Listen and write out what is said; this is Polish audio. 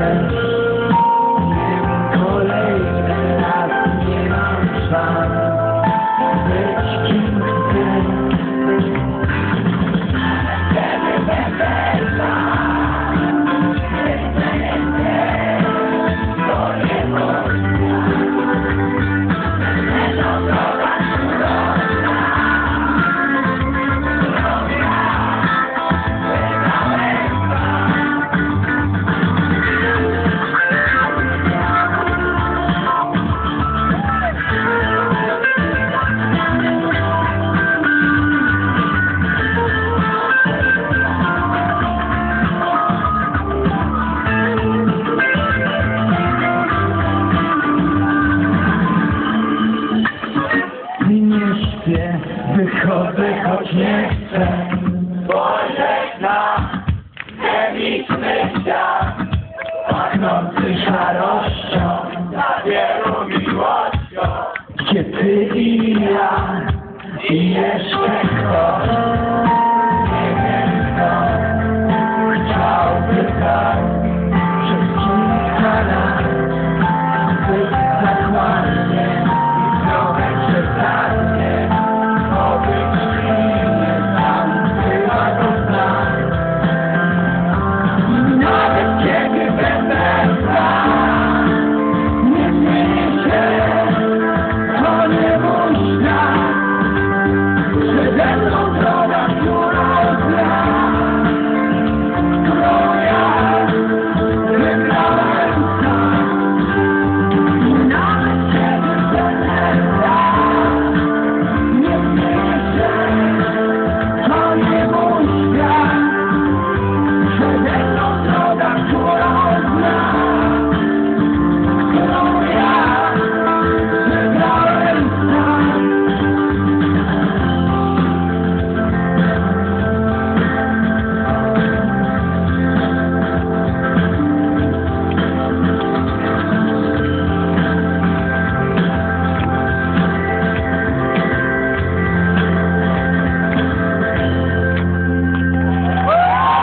Amen. Nie śpię, wychodzę, choć nie chcę. Pożegna chemiczny świat, pachnący szarością, za wielu miłością. Gdzie ty i ja, i jeszcze ktoś, Not the chicken and the